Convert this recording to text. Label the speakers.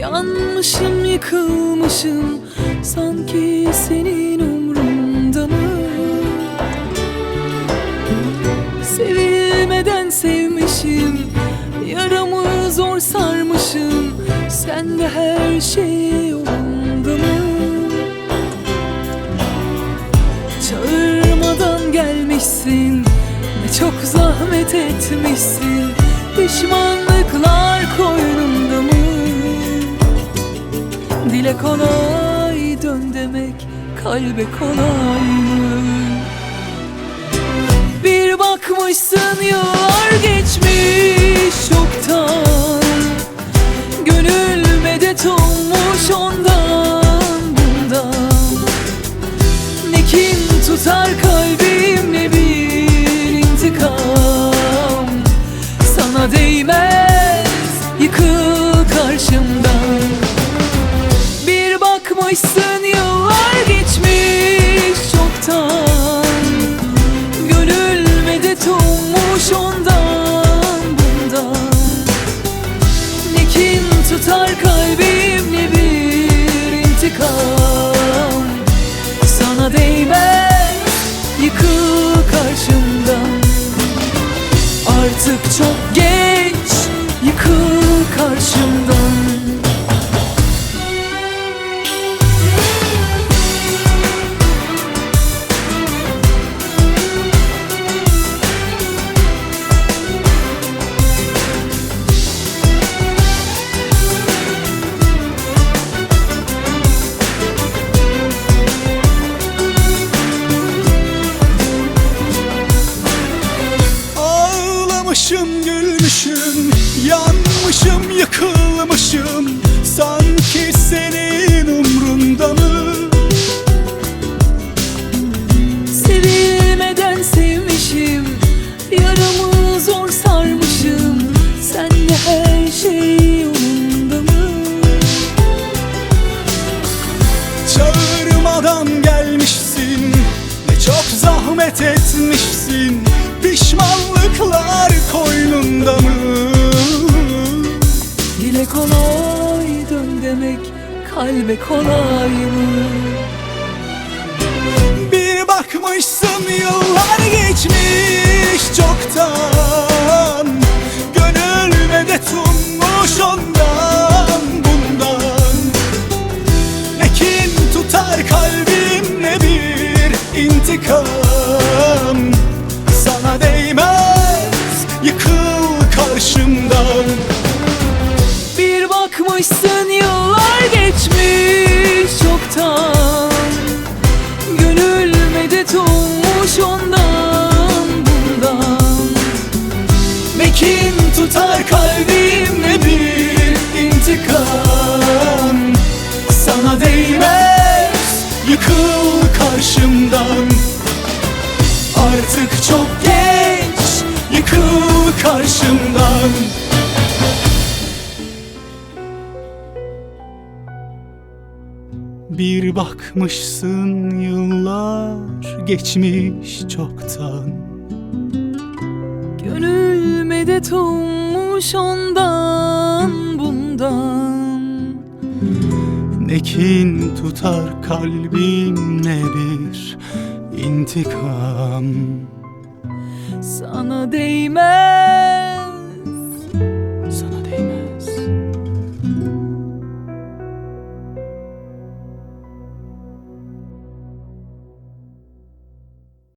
Speaker 1: Yanmışım yıkılmışım Sanki senin umrunda mı? Sevilmeden sevmişim Yaramı zor sarmışım Sen de her şey yolunda mı? Çağırmadan gelmişsin Ne çok zahmet etmişsin Pişmanlıklar koynumda mı? Dile kolay dön demek Kalbe kolay mı? Bir bakmışsın yıllar tutar kalbim ne bir intikam. Sana değmez
Speaker 2: Ağlamışım, gülmüşüm, yanmışım, yıkılmışım Sanki senin umrunda mı?
Speaker 1: Sevilmeden sevmişim Yaramı zor sarmışım Sen de her şey yolunda mı?
Speaker 2: Çağırmadan gelmişsin, ne çok zahmet etmişsin Pişmanlıklar koynunda mı?
Speaker 1: Dile kolay dön demek Kalbe kolay mı?
Speaker 2: Tutar kalbim ne bir intikam. Sana değmez yıkıl karşımdan. Artık çok geç yıkıl karşımdan. Bir bakmışsın yıllar geçmiş çoktan.
Speaker 1: Gönül medet ummuş ondan bundan.
Speaker 2: Ne tutar kalbim ne bir intikam. Sana değmez.
Speaker 1: Sana değmez.